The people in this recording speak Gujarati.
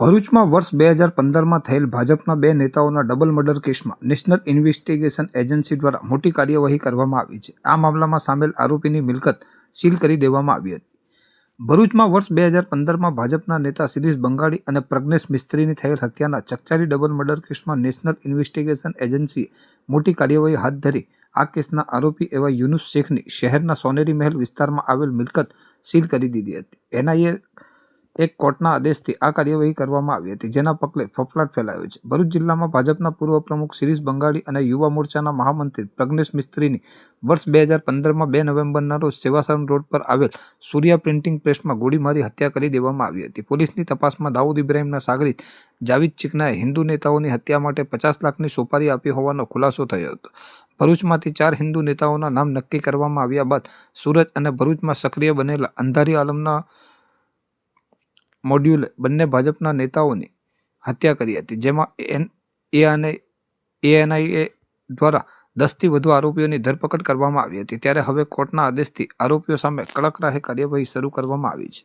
ભરૂચમાં વર્ષ બે હજાર પંદરમાં થયેલ ભાજપના બે નેતાઓના ડબલ મર્ડર કેસમાં નેશનલ ઇન્વેસ્ટિગેશન એજન્સી દ્વારા મોટી કાર્યવાહી કરવામાં આવી છે. આ મામલામાં સામેલ આરોપીની મિલકત સીલ કરી દેવામાં આવી હતી. ભરૂચમાં વર્ષ બે હજાર પંદરમાં ભાજપના નેતા શિરીષ બંગાળી અને પ્રજ્ઞેશ મિસ્ત્રીની થયેલ હત્યાના ચકચારી ડબલ મર્ડર કેસમાં નેશનલ ઇન્વેસ્ટિગેશન એજન્સીએ મોટી કાર્યવાહી હાથ ધરી આ કેસના આરોપી એવા યુનુસ શેખની શહેરના સોનેરી મહેલ વિસ્તારમાં આવેલ મિલકત સીલ કરી દીધી હતી. એનઆઈએ એક કોર્ટના આદેશથી આ કાર્યવાહી કરવામાં આવી હતી, જેના પગલે ફફડાટ ફેલાયો છે. ભરૂચ જિલ્લામાં ભાજપના પૂર્વ પ્રમુખ શિરીષ બંગાળી અને યુવા મોરચાના મહામંત્રી પ્રજ્ઞેશ મિસ્ત્રીની વર્ષ બે હજાર પંદરમાં બે નવેમ્બરના રોજ સેવાસરમ રોડ પર આવેલ સૂર્યા પ્રિન્ટિંગ પ્રેસમાં ગોળી મારી હત્યા કરી દેવામાં આવી હતી. પોલીસની તપાસમાં દાઉદ ઇબ્રાહીમના સાગરીત જાવીદ ચિકનાએ હિન્દુ નેતાઓની હત્યા માટે પચાસ લાખની સોપારી આપી હોવાનો ખુલાસો થયો હતો. ભરૂચમાંથી ચાર હિન્દુ નેતાઓના નામ નક્કી કરવામાં આવ્યા બાદ સુરત અને ભરૂચમાં સક્રિય બનેલા અંધારી આલમના મોડ્યુલે બંને ભાજપના નેતાઓની હત્યા કરી હતી, જેમાં એન એ અને એએનઆઈએ દ્વારા દસથી વધુ આરોપીઓની ધરપકડ કરવામાં આવી હતી. ત્યારે હવે કોર્ટના આદેશથી આરોપીઓ સામે કડક રાહે કાર્યવાહી શરૂ કરવામાં આવી છે.